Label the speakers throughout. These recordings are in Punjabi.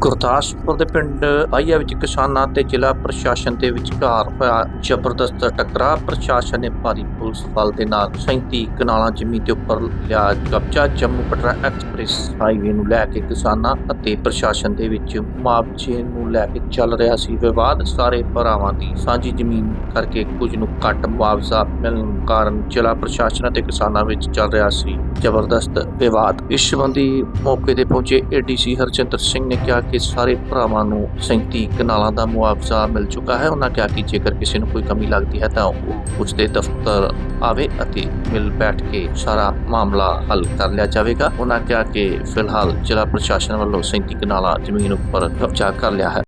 Speaker 1: ਗੁਰਦਾਸਪੁਰ ਦੇ ਪਿੰਡ ਆਈਆ ਵਿੱਚ ਕਿਸਾਨਾਂ ਤੇ ਜ਼ਿਲ੍ਹਾ ਪ੍ਰਸ਼ਾਸਨ ਦੇ ਵਿਚਕਾਰ ਹੋਇਆ ਜ਼ਬਰਦਸਤ ਟਕਰਾਅ। ਪ੍ਰਸ਼ਾਸਨ ਨੇ ਭਾਰੀ ਪੁਲਿਸ ਬਲ ਦੇ ਨਾਲ 37 ਕਨਾਲਾਂ ਜ਼ਮੀਨ ਦੇ ਉੱਪਰ ਲਿਆ ਕਬਜ਼ਾ। ਜੰਮੂ ਕਟਰਾ ਐਕਸਪ੍ਰੈਸ ਹਾਈਵੇ ਨੂੰ ਲੈ ਕੇ ਕਿਸਾਨਾਂ ਅਤੇ ਪ੍ਰਸ਼ਾਸਨ ਦੇ ਵਿੱਚ ਮੁਆਵਜ਼ੇ ਨੂੰ ਲੈ ਕੇ ਚੱਲ ਰਿਹਾ ਸੀ ਵਿਵਾਦ। ਸਾਰੇ ਭਰਾਵਾਂ ਦੀ ਸਾਂਝੀ ਜ਼ਮੀਨ ਕਰਕੇ ਕੁਝ ਨੂੰ ਘੱਟ ਮੁਆਵਜ਼ਾ ਮਿਲਣ ਕਾਰਨ ਜ਼ਿਲ੍ਹਾ ਪ੍ਰਸ਼ਾਸਨ ਅਤੇ ਕਿਸਾਨਾਂ ਵਿੱਚ ਚੱਲ ਰਿਹਾ ਸੀ ਜ਼ਬਰਦਸਤ ਵਿਵਾਦ। ਇਸ ਸੰਬੰਧੀ ਮੌਕੇ ਤੇ ਪਹੁੰਚੇ ਏਡੀਸੀ ਹਰਜਿੰਦਰ ਸਿੰਘ ਨੇ ਕਿਹਾ ਕਿ ਸਾਰੇ ਭਰਾਵਾਂ ਨੂੰ 37 ਕਨਾਲਾਂ ਦਾ ਮੁਆਵਜ਼ਾ ਮਿਲ ਚੁੱਕਾ ਹੈ ਉਹਨਾਂ ਕਿਹਾ ਕਿ ਜੇਕਰ ਕਿਸੇ ਨੂੰ ਕੋਈ ਕਮੀ ਲੱਗਦੀ ਹੈ ਤਾਂ ਉਹ ਉਸ ਦੇ ਦਫ਼ਤਰ ਆਵੇ ਅਤੇ ਮਿਲ ਬੈਠ ਕੇ ਸਾਰਾ ਮਾਮਲਾ ਹੱਲ ਕਰ ਲਿਆ ਜਾਵੇਗਾ ਉਹਨਾਂ ਕਿਹਾ ਕਿ ਫਿਲਹਾਲ ਜ਼ਿਲ੍ਹਾ ਪ੍ਰਸ਼ਾਸਨ ਵੱਲੋਂ 37 ਕਨਾਲਾਂ ਜ਼ਮੀਨ ਉੱਪਰ ਕਬਜ਼ਾ ਕਰ ਲਿਆ ਹੈ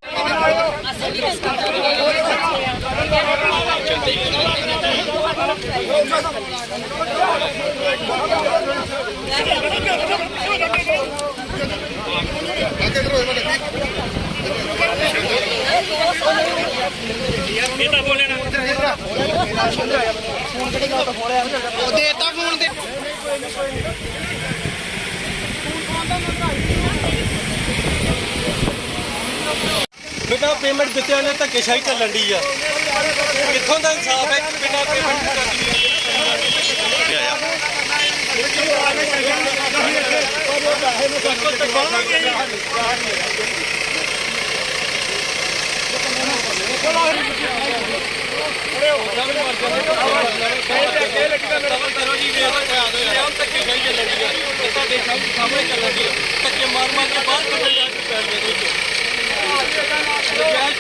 Speaker 2: ਦੇਤਾ ਫੋਨ ਤੇ
Speaker 3: ਬਿਨਾਂ ਪੇਮੈਂਟ ਦਿੱਤਿਆਂ ਨੇ, ਧੱਕੇਸ਼ਾਹੀ ਚੱਲਣ ਦੀ ਆ। ਕਿੱਥੋਂ ਦਾ ਇਨਸਾਫ ਹੈ ਬਿਨਾਂ ਪੇਮੈਂਟ ਧੱਕੇ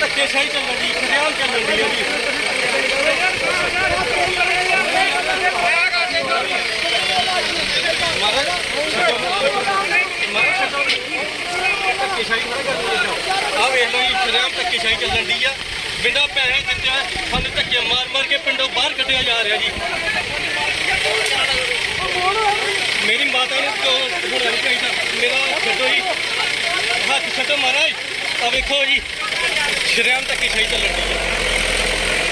Speaker 3: ਧੱਕੇ ਸਹੀ ਚੱਲਣ ਦੀ ਖਰਿਆਲ ਚੱਲਣ ਦੀ ਜੀ ਆ ਵੇਖ ਲਓ ਜੀ ਖਰਿਆਲ ਧੱਕੇ ਸਹੀ ਚੱਲਣ ਦੀ ਆ। ਬਿਨਾਂ ਪੈਸੇ ਦਿੱਤੇ ਸਾਨੂੰ ਧੱਕੇ ਮਾਰ ਮਾਰ ਕੇ ਪਿੰਡੋਂ ਬਾਹਰ ਕੱਢਿਆ ਜਾ ਰਿਹਾ ਜੀ। ਮੇਰੀ ਮਾਤਾ ਨੂੰ ਕਿਉਂ ਹੋਣਾ ਨਹੀਂ ਚਾਹੀਦਾ ਮੇਰਾ ਛੱਡੋ ਜੀ। ਹੱਥ ਛੱਡੋ ਮਹਾਰਾਜ। ਆ ਵੇਖੋ ਜੀ ਸ਼੍ਰੀਰਾਮ ਤੱਕ ਸਹੀ ਚੱਲਣ ਦੀ ਹੈ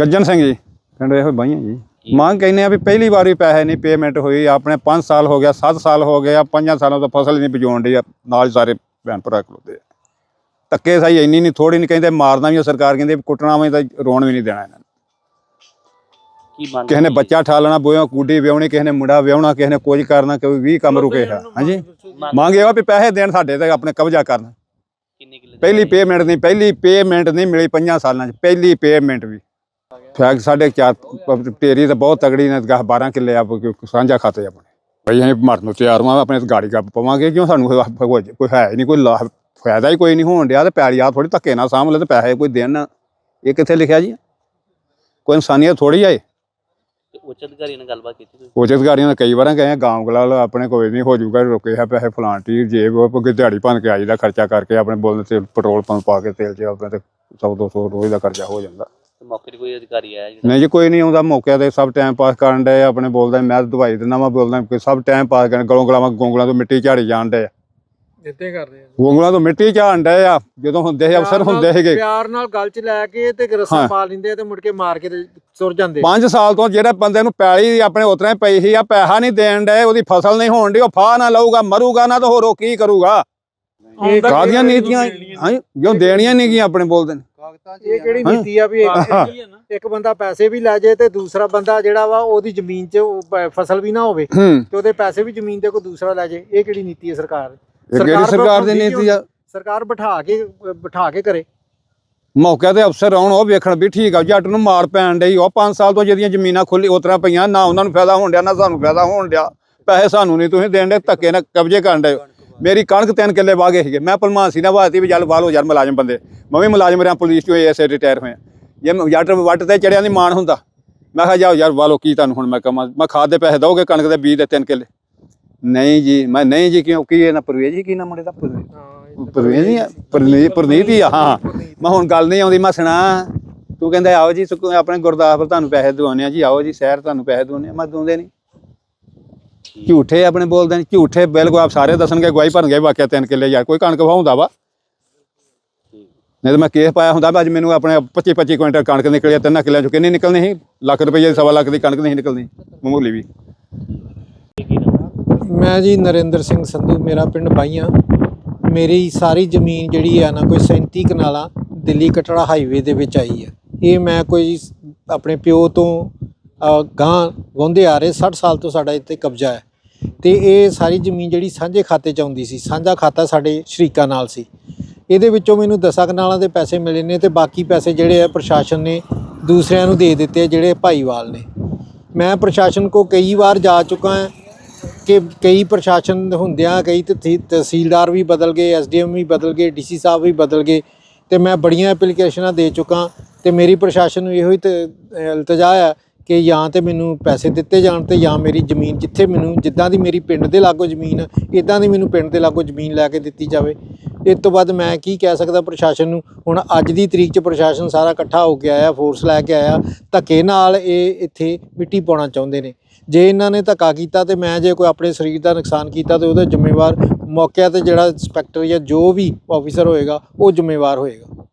Speaker 4: ਗੱਜਨ ਸਿੰਘ ਜੀ ਪਿੰਡ ਇਹੋ ਬਾਈਆਂ ਜੀ। ਮੰਗ ਕਹਿੰਦੇ ਆ ਵੀ ਪਹਿਲੀ ਵਾਰੀ ਪੈਸੇ ਨਹੀਂ ਪੇਮੈਂਟ ਹੋਈ ਆਪਣੇ 5 ਸਾਲ ਹੋ ਗਿਆ 7 ਸਾਲ ਹੋ ਗਿਆ 5 ਸਾਲਾਂ ਤੋਂ ਫਸਲ ਨਹੀਂ ਬਜਾਉਣ ਦੀ ਨਾਲ ਸਾਰੇ ਭੈਣ ਭਰਾ ਖਲੋਤੇ ਆ। ਧੱਕੇ ਸਹੀ ਇੰਨੀ ਨਹੀਂ ਥੋੜੀ ਨਹੀਂ ਕਹਿੰਦੇ ਮਾਰਨਾ ਵੀ ਆ, ਸਰਕਾਰ ਕਹਿੰਦੇ ਕੁੱਟਣਾ ਵੀ ਤਾਂ ਰੋਣ ਵੀ ਨਹੀਂ ਦੇਣਾ ਇਹਨਾਂ ਨੂੰ।
Speaker 5: ਕੀ ਮੰਗ
Speaker 4: ਕਿਸੇ ਨੇ ਬੱਚਾ ਠਾਲਣਾ ਬੋਇਆ ਕੁੱਡੀ ਵਿਆਹਣੀ ਕਿਸੇ ਨੇ ਮੁੰਡਾ ਵਿਆਹਣਾ ਕਿਸੇ ਨੇ ਕੁਝ ਕਰਨਾ ਕੋਈ ਵੀ ਕੰਮ ਰੁਕੇ ਹੈ ਹਾਂਜੀ। ਮੰਗ ਇਹ ਆ ਵੀ ਪੈਸੇ ਦੇਣ ਸਾਡੇ ਤੇ ਆਪਣੇ ਕਬਜ਼ਾ ਕਰਨ। ਪਹਿਲੀ ਪੇਮੈਂਟ ਨਹੀਂ ਪਹਿਲੀ ਪੇਮੈਂਟ ਨਹੀਂ ਮਿਲੀ ਪੰਜਾਂ ਸਾਲਾਂ 'ਚ ਪਹਿਲੀ ਪੇਮੈਂਟ ਵੀ। ਫੈਕ ਸਾਡੇ ਚਾਰ ਤੇਰੀ ਤਾਂ ਬਹੁਤ ਤਗੜੀ ਨੇ 10 12 ਕਿੱਲੇ ਆ ਕੋਈ ਸਾਂਝਾ ਖਾਤੇ ਆਪਣੇ। ਭਈ ਅਸੀਂ ਮਰਨ ਨੂੰ ਤਿਆਰ ਹਾਂ ਆਪਣੇ ਗਾੜੀ ਗੱਪ ਪਵਾਂਗੇ ਕਿਉਂ? ਸਾਨੂੰ ਕੋਈ- ਹੈ ਨਹੀਂ ਕੋਈ ਲਾਭ ਫਾਇਦਾ ਹੀ ਕੋਈ ਨਹੀਂ ਹੋਣ ਡਿਆ ਤੇ ਪੈਲੀ ਆ ਥੋੜੀ ਧੱਕੇ ਨਾਲ ਸਾਂਭ ਲੈ ਤੇ ਪੈਸੇ ਕੋਈ ਦੇਣ ਇਹ ਕਿੱਥੇ ਲਿਖਿਆ ਜੀ? ਕੋਈ ਇਨਸਾਨੀਅਤ ਥੋੜੀ ਆਏ
Speaker 5: ਉੱਚ ਅਧਿਕਾਰੀਆਂ ਨਾਲ ਗੱਲਬਾਤ ਕੀਤੀ ਤੁਸੀਂ?
Speaker 4: ਉੱਚ ਅਧਿਕਾਰੀਆਂ ਨੇ ਕਈ ਵਾਰਾਂ ਕਹੇ ਗਾਂਵ ਗਲਾਲ ਆਪਣੇ ਕੋਈ ਨਹੀਂ ਹੋ ਜਾਊਗਾ ਰੁਕੇ ਹੈ ਪੈਸੇ ਫਲਾਂਟੀ ਜੇਬ ਉਹ ਕੋਈ ਦਿਹਾੜੀ ਭੰਨ ਕੇ ਆਈਦਾ ਖਰਚਾ ਕਰਕੇ ਆਪਣੇ ਬੋਲ ਤੇ ਪੈਟਰੋਲ ਪੰਪ ਪਾ ਕੇ ਤੇਲ 'ਚ ਆਪਣੇ ਤੇ 100 200 ਰੋਜ਼ ਦਾ ਖਰਚਾ ਹੋ ਜਾਂਦਾ।
Speaker 5: ਮੌਕੇ ਤੇ ਕੋਈ ਅਧਿਕਾਰੀ ਆਇਆ
Speaker 4: ਨਹੀਂ ਜੀ ਕੋਈ ਨਹੀਂ ਆਉਂਦਾ ਮੌਕੇ ਤੇ ਸਭ ਟਾਈਮ ਪਾਸ ਕਰਨ ਆ, ਆਪਣੇ ਬੋਲਦਾ ਮੈਂ ਦਵਾਈ ਦਿੰਦਾ ਮੈਂ ਬੋਲਦਾ ਕਿ ਸਭ ਟਾਈਮ ਪਾਸ ਕਰਨ ਗਲੋਂ ਗਲਾਵਾਂ ਗੋਂਗਲਾਂ ਤੋਂ ਮਿੱਟੀ ਝਾੜੀ ਜਾਣ ਡਏ
Speaker 6: ਇੱਥੇ ਕਰਦੇ ਆ
Speaker 4: ਗੋਂਗਲਾਂ ਤੋਂ ਮਿੱਟੀ ਡਏ ਆ ਜਦੋਂ ਹੁੰਦੇ ਸੀ ਅਫਸਰ ਹੁੰਦੇ ਸੀਗੇ
Speaker 6: ਪਿਆਰ ਨਾਲ ਗੱਲ ਚ ਲੈ ਕੇ ਤੇ ਰੱਸਾ। ਪਾ ਲੈਂਦੇ ਆ ਤੇ ਮੁੜ ਕੇ ਮਾਰ ਕੇ ਤੇ ਸੁਰ ਜਾਂਦੇ
Speaker 4: 5 ਸਾਲ ਤੋਂ ਜਿਹੜੇ ਬੰਦੇ ਨੂੰ ਪੈਲੀ ਆਪਣੇ ਉਤਰੇ ਪਈ ਸੀ ਆ ਪੈਸਾ ਨਹੀਂ ਦੇਣ ਡਏ ਉਹਦੀ ਫਸਲ ਨਹੀਂ ਹੋਣ ਡਈ ਉਹ ਫਾਹ ਨਾ ਲਊਗਾ ਮਰੂਗਾ ਨਾ ਤਾਂ ਹੋਰ ਕੀ ਕਰੂਗਾ?
Speaker 6: ਇਹ
Speaker 4: ਕਾਹਦੀਆਂ ਨੀਤੀਆਂ? ਹਾਂ? ਜੋ ਦੇਣੀਆਂ ਨਹੀਂ ਗੀਆਂ ਆਪਣੇ ਬੋਲਦੇ ਨੇ।
Speaker 6: ਇਹ ਕਿਹੜੀ। ਨੀਤੀ ਆ ਵੀ ਇੱਕ- ਇੱਕ ਬੰਦਾ ਪੈਸੇ ਵੀ ਲੈ ਜੇ ਤੇ ਦੂਸਰਾ ਬੰਦਾ ਜਿਹੜਾ ਵਾ ਉਹਦੀ ਜ਼ਮੀਨ 'ਚ ਫਸਲ ਵੀ ਨਾ ਹੋਵੇ ਤੇ ਉਹਦੇ ਪੈਸੇ ਵੀ ਜ਼ਮੀਨ ਤੇ ਕੋਈ ਦੂਸਰਾ ਲੈ ਜੇ ਇਹ ਕਿਹੜੀ ਨੀਤੀ ਹੈ ਸਰਕਾਰ?
Speaker 4: ਇਹ ਕਿਹੜੀ ਸਰਕਾਰ ਦੀ ਨੀਤੀ ਆ।
Speaker 6: ਸਰਕਾਰ ਬਿਠਾ ਕੇ ਬਿਠਾ ਕੇ ਕਰੇ।
Speaker 4: ਮੌਕੇ ਤੇ ਅਫਸਰ ਆਉਣ ਉਹ ਵੇਖਣ ਵੀ ਠੀਕ ਆ ਜੱਟ ਨੂੰ ਮਾਰ ਪੈਣ ਡਈ ਉਹ 5 ਸਾਲ ਤੋਂ ਜਿਹੜੀਆਂ ਜ਼ਮੀਨਾਂ ਖੁੱਲੀ ਉਤਰਾ ਪਈਆਂ ਨਾ ਉਹਨਾਂ ਨੂੰ ਫਾਇਦਾ ਹੋਣ ਡਿਆ ਨਾ ਸਾਨੂੰ ਫਾਇਦਾ ਹੋਣ ਡਿਆ। ਪੈਸੇ ਸਾਨੂੰ ਨਹੀਂ ਤੁਸੀਂ ਦੇਣ ਦੇ ਧੱਕੇ ਨਾਲ ਕਬਜ਼ੇ ਕਰਨ ਦੇ ਮੇਰੀ ਕਣਕ ਤਿੰਨ ਕਿੱਲੇ ਵਾਗੇ ਸੀਗੇ। ਮੈਂ ਭਲਮਾਨ ਸੀ ਨਾ ਬਾਤੀ ਵੀ ਚੱਲ ਵਾਲੋ ਯਾਰ ਮੁਲਾਜ਼ਮ ਬੰਦੇ। ਮੈਂ ਵੀ ਮੁਲਾਜ਼ਮ ਰਿਆਂ ਪੁਲਿਸ ਚੋਂ ਐਸੇ ਰਿਟਾਇਰ ਹੋਇਆ। ਜੇ ਜੱਟ ਵੱਟ ਤੇ ਚੜਿਆਂ ਦੀ ਮਾਣ ਹੁੰਦਾ। ਮੈਂ ਕਿਹਾ ਜਾਓ ਯਾਰ ਵਾਲੋ ਕੀ ਤੁਹਾਨੂੰ ਹੁਣ ਮੈਂ ਕਮਾਂ ਮੈਂ ਖਾਦ ਦੇ ਪੈਸੇ ਦਓਗੇ ਕਣਕ ਦੇ ਬੀਜ ਦੇ ਤਿੰਨ ਕਿੱਲੇ। ਨਹੀਂ ਜੀ, ਮੈਂ ਨਹੀਂ ਜੀ, ਕਿਉਂ, ਕੀ ਇਹਨਾਂ ਪਰਵੇਜ ਜੀ, ਕੀ ਨਾ ਮੁੰਡੇ ਦਾ ਪਰਵੇਜ਼ ਪਰਵੇਜ਼ ਪਰਨੀਤ ਪਰਨੀਤ ਹੀ ਆ, ਹਾਂ। ਮੈਂ ਹੁਣ ਗੱਲ ਨਹੀਂ ਆਉਂਦੀ, ਮੈਂ ਸੁਣਾ। ਤੂੰ ਕਹਿੰਦਾ, ਆਓ ਜੀ ਸੁੱਕੂ- ਆਪਣੇ ਗੁਰਦਾਸਪੁਰ ਤੁਹਾਨੂੰ ਪੈਸੇ ਦਵਾਉਂਦੇ ਆ ਜੀ, ਆਓ ਜੀ, ਸ਼ਹਿਰ ਤੁਹਾਨੂੰ ਪੈਸੇ ਦਵਾਉਂਦੇ ਆ ਮੈਂ ਦਵਾਉਂਦੇ ਨਹੀਂ। ਝੂਠੇ ਆਪਣੇ ਬੋਲਦੇ ਨੇ, ਝੂਠੇ ਬਿਲਕੁਲ ਆਪ ਸਾਰੇ ਦੱਸਣਗੇ, ਗਵਾਹੀ ਭਰਨਗੇ, ਵਾਕਿਆ ਤਿੰਨ ਕਿੱਲੇ ਯਾਰ, ਕੋਈ ਕਣਕ ਵਾਹੁੰਦਾ ਵਾ। ਨਹੀਂ ਤਾਂ ਮੈਂ ਕੇਸ ਪਾਇਆ ਹੁੰਦਾ ਵੀ ਅੱਜ ਮੈਨੂੰ ਆਪਣੇ 25 25 ਕੁਇੰਟਲ ਕਣਕ ਨਿਕਲੀ ਆ, ਤਿੰਨਾਂ ਕਿੱਲਿਆਂ ਚੋਂ ਕਿੰਨੀ ਨਿਕਲਣੀ ਸੀ? ਲੱਖ ਰੁਪਏ ਦੀ, ਸਵਾ ਲੱਖ ਦੀ ਕਣਕ ਨਹੀਂ ਨਿਕਲਣੀ, ਮਾਮੂਲੀ ਵੀ।
Speaker 6: ਮੈਂ ਜੀ ਨਰਿੰਦਰ ਸਿੰਘ ਸੰਧੂ ਮੇਰਾ ਪਿੰਡ ਬਾਈਆਂ। ਮੇਰੀ ਸਾਰੀ ਜ਼ਮੀਨ ਜਿਹੜੀ ਹੈ ਨਾ ਕੋਈ 37 ਕਨਾਲਾਂ ਦਿੱਲੀ ਕਟੜਾ ਹਾਈਵੇ ਦੇ ਵਿੱਚ ਆਈ ਹੈ ਇਹ ਮੈਂ ਕੋਈ ਆਪਣੇ ਪਿਓ ਤੋਂ ਅ, ਗਾਂ ਗਾਉਂਦੇ ਆ ਰਹੇ 60 ਸਾਲ ਤੋਂ ਸਾਡਾ ਇੱਥੇ ਕਬਜ਼ਾ ਹੈ। ਤੇ ਇਹ ਸਾਰੀ ਜ਼ਮੀਨ ਜਿਹੜੀ ਸਾਂਝੇ ਖਾਤੇ 'ਚ ਆਉਂਦੀ ਸੀ ਸਾਂਝਾ ਖਾਤਾ ਸਾਡੇ ਸ਼ਰੀਕਾਂ ਨਾਲ ਸੀ। ਇਹਦੇ ਵਿੱਚੋਂ ਮੈਨੂੰ ਦਸਾਂ ਕਨਾਲਾਂ ਦੇ ਪੈਸੇ ਮਿਲੇ ਨੇ ਤੇ ਬਾਕੀ ਪੈਸੇ ਜਿਹੜੇ ਆ ਪ੍ਰਸ਼ਾਸਨ ਨੇ ਦੂਸਰਿਆਂ ਨੂੰ ਦੇ ਦਿੱਤੇ ਜਿਹੜੇ ਭਾਈਵਾਲ ਨੇ। ਮੈਂ ਪ੍ਰਸ਼ਾਸਨ ਕੋ ਕਈ ਵਾਰ ਜਾ ਚੁੱਕਾ ਹਾਂ ਕਿ ਕਈ ਪ੍ਰਸ਼ਾਸਨ ਹੁੰਦਿਆਂ ਕਈ ਤਹਿ- ਤਹਿਸੀਲਦਾਰ ਵੀ ਬਦਲ ਗਏ, ਐਸਡੀਐਮ ਵੀ ਬਦਲ ਗਏ, ਡੀਸੀ ਸਾਹਿਬ ਵੀ ਬਦਲ ਗਏ। ਤੇ ਮੈਂ ਬੜੀਆਂ ਐਪਲੀਕੇਸ਼ਨਾਂ ਦੇ ਚੁੱਕਾ। ਤੇ ਮੇਰੀ ਪ੍ਰਸ਼ਾਸਨ ਨੂੰ ਇਹੋ ਹੀ ਤ- ਇਲਤਜਾ ਆ ਕਿ ਜਾਂ ਤੇ ਮੈਨੂੰ ਪੈਸੇ ਦਿੱਤੇ ਜਾਣ ਤੇ ਜਾਂ ਮੇਰੀ ਜ਼ਮੀਨ ਜਿੱਥੇ ਮੈਨੂੰ ਜਿੱਦਾਂ ਦੀ ਮੇਰੀ ਪਿੰਡ ਦੇ ਲਾਗੋ ਜ਼ਮੀਨ ਇਦਾਂ ਦੀ ਮੈਨੂੰ ਪਿੰਡ ਦੇ ਲਾਗੋ ਜ਼ਮੀਨ ਲੈ ਕੇ ਦਿੱਤੀ ਜਾਵੇ। ਇਸ ਤੋਂ ਬਾਅਦ ਮੈਂ ਕੀ ਕਹਿ ਸਕਦਾ ਪ੍ਰਸ਼ਾਸਨ ਨੂੰ? ਹੁਣ ਅੱਜ ਦੀ ਤਰੀਕ 'ਚ ਪ੍ਰਸ਼ਾਸਨ ਸਾਰਾ ਇਕੱਠਾ ਹੋ ਕੇ ਆਇਆ ਫੋਰਸ ਲੈ ਕੇ ਆਇਆ। ਧੱਕੇ ਨਾਲ ਇਹ ਇੱਥੇ ਮਿੱਟੀ ਪਾਉਣਾ ਚਾਹੁੰਦੇ ਨੇ। ਜੇ ਇਹਨਾਂ ਨੇ ਧੱਕਾ ਕੀਤਾ ਤੇ ਮੈਂ ਜੇ ਕੋਈ ਆਪਣੇ ਸਰੀਰ ਦਾ ਨੁਕਸਾਨ ਕੀਤਾ ਤੇ ਉਹਦਾ ਜ਼ਿੰਮੇਵਾਰ ਮੌਕੇ ਤੇ ਜਿਹੜਾ ਇੰਸਪੈਕਟਰ ਜਾਂ ਜੋ ਵੀ ਆਫੀਸਰ ਹੋਏਗਾ, ਉਹ ਜ਼ਿੰਮੇਵਾਰ ਹੋਏਗਾ।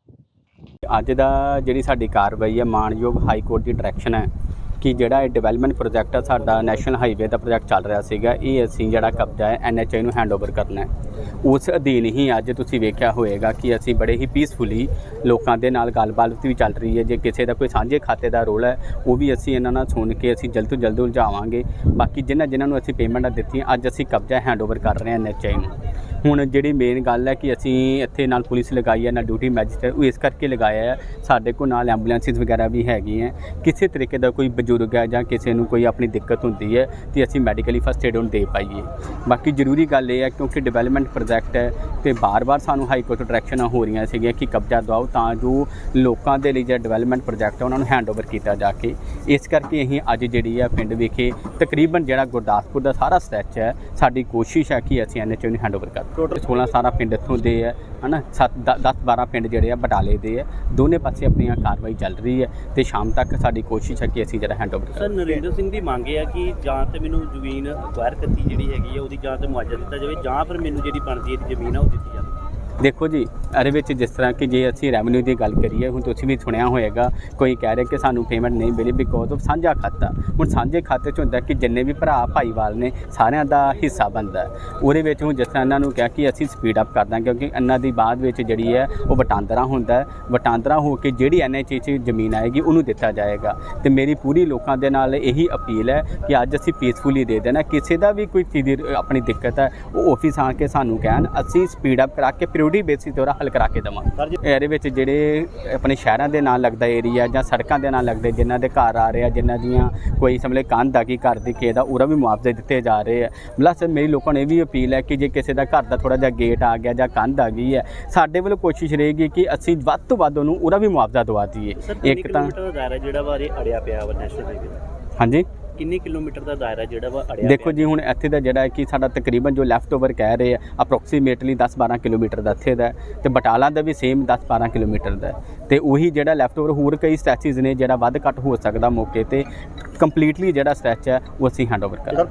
Speaker 2: ਅੱਜ ਦਾ ਜਿਹੜੀ ਸਾਡੀ ਕਾਰਵਾਈ ਹੈ, ਮਾਨਯੋਗ ਹਾਈ ਕੋਰਟ ਦੀ ਡਾਇਰੈਕਸ਼ਨ ਹੈ ਕਿ ਜਿਹੜਾ ਇਹ ਡਿਵੈਲਪਮੈਂਟ ਪ੍ਰੋਜੈਕਟ ਆ, ਸਾਡਾ ਨੈਸ਼ਨਲ ਹਾਈਵੇ ਦਾ ਪ੍ਰੋਜੈਕਟ ਚੱਲ ਰਿਹਾ ਸੀਗਾ, ਇਹ ਅਸੀਂ ਜਿਹੜਾ ਕਬਜ਼ਾ ਹੈ ਐਨਐਚਆਈ ਨੂੰ ਹੈਂਡਓਵਰ ਕਰਨਾ ਹੈ। ਉਸ ਅਧੀਨ ਹੀ ਅੱਜ ਤੁਸੀਂ ਵੇਖਿਆ ਹੋਵੇਗਾ ਕਿ ਅਸੀਂ ਬੜੇ ਹੀ ਪੀਸਫੁਲੀ ਲੋਕਾਂ ਦੇ ਨਾਲ ਗੱਲਬਾਤ ਵੀ ਚੱਲ ਰਹੀ ਹੈ। ਜੇ ਕਿਸੇ ਦਾ ਕੋਈ ਸਾਂਝੇ ਖਾਤੇ ਦਾ ਰੋਲ ਹੈ, ਉਹ ਵੀ ਅਸੀਂ ਇਹਨਾਂ ਨਾਲ ਸੁਣ ਕੇ ਅਸੀਂ ਜਲਦ ਤੋਂ ਜਲਦ ਉਲਝਾਵਾਂਗੇ। ਬਾਕੀ ਜਿਨ੍ਹਾਂ ਜਿਨ੍ਹਾਂ ਨੂੰ ਅਸੀਂ ਪੇਮੈਂਟਾਂ ਦਿੱਤੀਆਂ, ਅੱਜ ਅਸੀਂ ਕਬਜ਼ਾ ਹੈਂਡਓਵਰ ਕਰ ਰਹੇ ਹਾਂ ਐਨਐਚਆਈ ਨੂੰ। ਹੁਣ ਜਿਹੜੀ ਮੇਨ ਗੱਲ ਹੈ ਕਿ ਅਸੀਂ ਇੱਥੇ ਨਾਲ ਪੁਲਿਸ ਲਗਾਈ ਹੈ, ਨਾਲ ਡਿਊਟੀ ਮੈਜਿਸਟਰ ਉਹ ਇਸ ਕਰਕੇ ਲਗਾਇਆ ਹੈ, ਸਾਡੇ ਕੋਲ ਨਾਲ ਐਂਬੂਲੈਂਸਿਸ ਵਗੈਰਾ ਵੀ ਹੈਗੀਆਂ ਕਿਸੇ ਤਰੀਕੇ ਦਾ ਕੋਈ ਬਜ਼ੁਰਗ ਹੈ ਜਾਂ ਕਿਸੇ ਨੂੰ ਕੋਈ ਆਪਣੀ ਦਿੱਕਤ ਹੁੰਦੀ ਹੈ, ਤੇ ਅਸੀਂ ਮੈਡੀਕਲੀ ਫਸਟ ਏਡ ਉਹਨੂੰ ਦੇ ਪਾਈਏ। ਬਾਕੀ ਜ਼ਰੂਰੀ ਗੱਲ ਇਹ ਹੈ ਕਿਉਂਕਿ ਡਿਵੈਲਪਮੈਂਟ ਪ੍ਰੋਜੈਕਟ ਹੈ ਤੇ ਬਾਰ-ਬਾਰ ਸਾਨੂੰ ਹਾਈ ਕੋਰਟ ਡਾਇਰੈਕਸ਼ਨਾਂ ਹੋ ਰਹੀਆਂ ਸੀਗੀਆਂ ਕਿ ਕਬਜ਼ਾ ਦਵਾਓ ਤਾਂ ਜੋ ਲੋਕਾਂ ਦੇ ਲਈ ਜਿਹੜਾ ਡਿਵੈਲਪਮੈਂਟ ਪ੍ਰੋਜੈਕਟ ਹੈ ਉਹਨਾਂ ਨੂੰ ਹੈਂਡਓਵਰ ਕੀਤਾ ਜਾ ਕੇ। ਇਸ ਕਰਕੇ ਅਸੀਂ ਅੱਜ ਜਿਹੜੀ ਹੈ ਪਿੰਡ ਵਿਖੇ ਤਕਰੀਬਨ ਜਿਹੜਾ ਗੁਰਦਾਸਪੁਰ ਦਾ ਸਾਰਾ ਸਟ੍ਰੈਚ ਹੈ, ਸਾਡੀ ਕੋਸ਼ਿਸ਼ ਹੈ ਕਿ ਅਸੀਂ ਐਨਐਚਓ ਨੂੰ ਹੈਂਡਓਵਰ ਕਰ ਟੋਟਲ 16 ਸਾਰਾ ਪਿੰਡ ਇੱਥੋਂ ਦੇ ਹੈ ਹਨਾ? 7 10 12 ਪਿੰਡ ਜਿਹੜੇ ਆ ਬਟਾਲੇ ਦੇ ਹੈ। ਦੋਨੇ ਪਾਸੇ ਆਪਣੀਆਂ ਕਾਰਵਾਈ ਚੱਲ ਰਹੀ ਹੈ ਤੇ ਸ਼ਾਮ ਤੱਕ ਸਾਡੀ ਕੋਸ਼ਿਸ਼ ਹੈ ਕਿ ਅਸੀਂ ਜਿਹੜਾ ਹੈਂਡਓਵਰ
Speaker 5: ਸਰ ਨਰਿੰਦਰ ਸਿੰਘ ਦੀ ਮੰਗ ਇਹ ਆ ਕਿ ਜਾਂ ਤੇ ਮੈਨੂੰ ਜ਼ਮੀਨ ਅਕਵਾਇਰ ਕੀਤੀ ਜਿਹੜੀ ਹੈਗੀ ਆ ਉਹਦੀ ਜਾਂ ਤੇ ਮੁਆਵਜ਼ਾ ਦਿੱਤਾ ਜਾਵੇ ਜਾਂ ਫਿਰ ਮੈਨੂੰ ਜਿਹੜੀ ਬਣਦੀ ਹੈ ਜ਼ਮੀਨ ਆ ਉਹ ਦਿੱਤੀ ਜਾਵੇ।
Speaker 2: ਦੇਖੋ ਜੀ, ਇਹਦੇ ਵਿੱਚ ਜਿਸ ਤਰ੍ਹਾਂ ਕਿ ਜੇ ਅਸੀਂ ਰੈਵਨਿਊ ਦੀ ਗੱਲ ਕਰੀਏ, ਹੁਣ ਤੁਸੀਂ ਵੀ ਸੁਣਿਆ ਹੋਏਗਾ, ਕੋਈ ਕਹਿ ਰਿਹਾ ਕਿ ਸਾਨੂੰ ਪੇਮੈਂਟ ਨਹੀਂ ਮਿਲੀ ਬਿਕੋਜ਼ ਆਫ ਸਾਂਝਾ ਖਾਤਾ। ਹੁਣ ਸਾਂਝੇ ਖਾਤੇ 'ਚ ਹੁੰਦਾ ਕਿ ਜਿੰਨੇ ਵੀ ਭਰਾ, ਭਾਈਵਾਲ ਨੇ, ਸਾਰਿਆਂ ਦਾ ਹਿੱਸਾ ਬਣਦਾ ਉਹਦੇ ਵਿੱਚ ਹੁਣ ਜਿਸ ਤਰ੍ਹਾਂ ਇਹਨਾਂ ਨੂੰ ਕਿਹਾ ਕਿ ਅਸੀਂ ਸਪੀਡ ਅਪ ਕਰ ਕਿਉਂਕਿ ਇਹਨਾਂ ਦੀ ਬਾਅਦ ਵਿੱਚ ਜਿਹੜੀ ਹੈ, ਉਹ ਵਟਾਂਦਰਾ ਹੁੰਦਾ ਵਟਾਂਦਰਾ ਹੋ ਕੇ ਜਿਹੜੀ ਐਨਐਚਏ 'ਚ ਜ਼ਮੀਨ ਆਏਗੀ, ਉਹਨੂੰ ਦਿੱਤਾ ਜਾਏਗਾ। ਤੇ ਮੇਰੀ ਪੂਰੀ ਲੋਕਾਂ ਦੇ ਨਾਲ ਇਹੀ ਅਪੀਲ ਹੈ ਕਿ ਅੱਜ ਅਸੀਂ ਪੀਸਫੁਲੀ ਦੇ ਦੇਣਾ ਕਿਸੇ ਦਾ ਵੀ ਕੋਈ ਚੀਜ਼ ਦੀ ਆਪਣੀ ਦਿੱਕਤ ਹੈ, ਉਹ ਆਫਿਸ ਆ ਕੇ ਸਾਨੂੰ ਕਹਿਣ, ਅਸੀਂ ਸਪੀਡ ਅਪ ਕਰਾ ਕੇ ਪ੍ਰਾਇੋਰਟੀ ਬੇਸਿਸ ਤੇ ਉਹਦਾ ਹੱਲ ਕਰਾ ਕੇ ਦੇਵਾਂਗੇ ਇਹਦੇ ਵਿੱਚ ਜਿਹੜੇ ਆਪਣੇ ਸ਼ਹਿਰਾਂ ਦੇ ਨਾਲ ਲੱਗਦਾ ਏਰੀਆ ਜਾਂ ਸੜਕਾਂ ਦੇ ਨਾਲ ਲੱਗਦੇ ਜਿਨ੍ਹਾਂ ਦੇ ਘਰ ਆ ਰਹੇ ਆ ਜਿਨ੍ਹਾਂ ਦੀਆਂ ਕੋਈ ਸਮਲੇ ਕੰਧ ਆ ਗਈ ਘਰ ਦੀ ਕਿਸੇ ਦਾ ਉਹਦਾ ਵੀ ਮੁਆਵਜ਼ੇ ਦਿੱਤੇ ਜਾ ਰਹੇ ਆ। ਪਲੱਸ ਮੇਰੀ ਲੋਕਾਂ ਨੂੰ ਇਹ ਵੀ ਅਪੀਲ ਹੈ ਕਿ ਜੇ ਕਿਸੇ ਦਾ ਘਰ ਦਾ ਥੋੜਾ ਜਿਹਾ ਗੇਟ ਆ ਗਿਆ ਜਾਂ ਕੰਧ ਆ ਗਈ ਹੈ ਸਾਡੇ ਵੱਲੋਂ ਕੋਸ਼ਿਸ਼ ਰਹੇਗੀ ਕਿ ਅਸੀਂ ਵੱਧ ਤੋਂ ਵੱਧ ਉਹਨੂੰ ਉਹਦਾ ਵੀ ਮੁਆਵਜ਼ਾ ਦਵਾ ਦਈਏ। ਇੱਕ ਤਾਂ
Speaker 5: ਜਿਹੜਾ ਇਹ ਅੜਿਆ ਪਿਆ ਵਾ ਨੈਸ਼ਨਲ ਹਾਈਵੇ
Speaker 2: ਹਾਂਜੀ।
Speaker 5: ਕਿੰਨੇ ਕਿਲੋਮੀਟਰ ਦਾ ਦਾਇਰਾ ਜਿਹੜਾ ਵਾ ਅੜਿਆ
Speaker 2: ਦੇਖੋ? ਜੀ ਹੁਣ ਇੱਥੇ ਦਾ ਜਿਹੜਾ ਹੈ ਕਿ ਸਾਡਾ ਤਕਰੀਬਨ ਜੋ ਲੈਫਟ ਓਵਰ ਕਹਿ ਰਹੇ ਆ ਅਪਰੋਕਸੀਮੇਟਲੀ 10-12 ਕਿਲੋਮੀਟਰ ਦਾ ਇੱਥੇ ਦਾ ਤੇ ਬਟਾਲਾ ਦਾ ਵੀ ਸੇਮ 10-12 ਕਿਲੋਮੀਟਰ ਦਾ ਤੇ ਉਹੀ ਜਿਹੜਾ ਲੈਫਟ ਓਵਰ ਹੋਰ ਕਈ ਸਟ੍ਰੈਚਸ ਨੇ ਜਿਹੜਾ ਵੱਧ ਘੱਟ ਹੋ ਸਕਦਾ ਮੌਕੇ ਤੇ ਕੰਪਲੀਟਲੀ ਜਿਹੜਾ ਸਟ੍ਰੈਚ ਹੈ ਉਹ ਅਸੀਂ ਹੈਂਡਓਵਰ ਕਰਾਂਗੇ